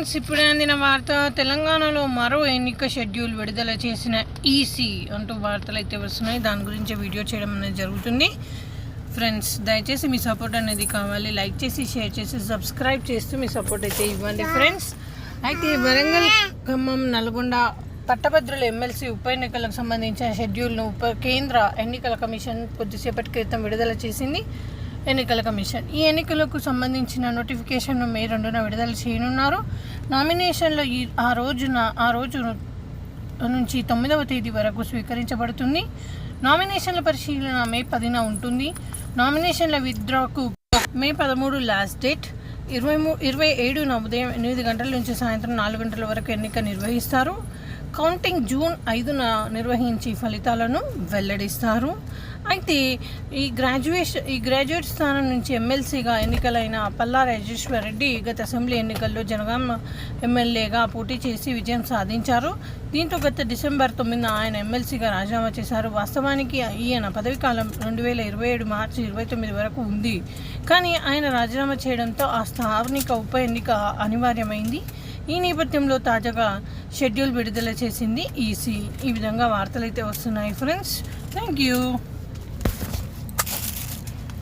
Friends ఇప్పుడే అందిన వార్త తెలంగాణలో మరో ఎన్నిక షెడ్యూల్ విడుదల చేసిన ఈసీ అంటూ వార్తలు అయితే వస్తున్నాయి. దాని గురించి వీడియో చేయడం అనేది జరుగుతుంది. ఫ్రెండ్స్ దయచేసి మీ సపోర్ట్ అనేది కావాలి. లైక్ చేసి షేర్ చేసి సబ్స్క్రైబ్ చేస్తూ మీ సపోర్ట్ అయితే ఇవ్వండి ఫ్రెండ్స్. అయితే వరంగల్ ఖమ్మం నల్గొండ పట్టభద్రుల ఎమ్మెల్సీ ఉప ఎన్నికలకు సంబంధించిన షెడ్యూల్ను ఉప కేంద్ర ఎన్నికల కమిషన్ కొద్దిసేపటి క్రితం విడుదల చేసింది. ఎన్నికల కమిషన్. ఈ ఎన్నికలకు సంబంధించిన నోటిఫికేషన్ను మే రెండున విడుదల చేయనున్నారు. నామినేషన్లో ఈ ఆ రోజున ఆ రోజు నుంచి తొమ్మిదవ తేదీ వరకు స్వీకరించబడుతుంది. నామినేషన్ల పరిశీలన మే పదిన ఉంటుంది. నామినేషన్ల విత్డ్రాకు మే పదమూడు లాస్ట్ డేట్. ఇరవై మూ ఇరవై ఏడున ఉదయం ఎనిమిది గంటల నుంచి సాయంత్రం నాలుగు గంటల వరకు ఎన్నిక నిర్వహిస్తారు. కౌంటింగ్ జూన్ ఐదున నిర్వహించి ఫలితాలను వెల్లడిస్తారు. అయితే ఈ గ్రాడ్యుయేషన్ ఈ గ్రాడ్యుయేట్ స్థానం నుంచి ఎమ్మెల్సీగా ఎన్నికలైన పల్లా రాజేశ్వర్ రెడ్డి గత అసెంబ్లీ ఎన్నికల్లో జనగాం ఎమ్మెల్యేగా పోటీ చేసి విజయం సాధించారు. దీంతో గత డిసెంబర్ తొమ్మిదిన ఆయన ఎమ్మెల్సీగా రాజీనామా చేశారు. వాస్తవానికి ఈయన పదవీకాలం రెండు వేల ఇరవై ఏడు మార్చి ఇరవై తొమ్మిది వరకు ఉంది. కానీ ఆయన రాజీనామా చేయడంతో ఆ స్థానిక ఉప ఎన్నిక అనివార్యమైంది. ఈ నేపథ్యంలో తాజాగా షెడ్యూల్ విడుదల చేసింది. ఈసీ ఈ విధంగా వార్తలు అయితే వస్తున్నాయి ఫ్రెండ్స్. Thank you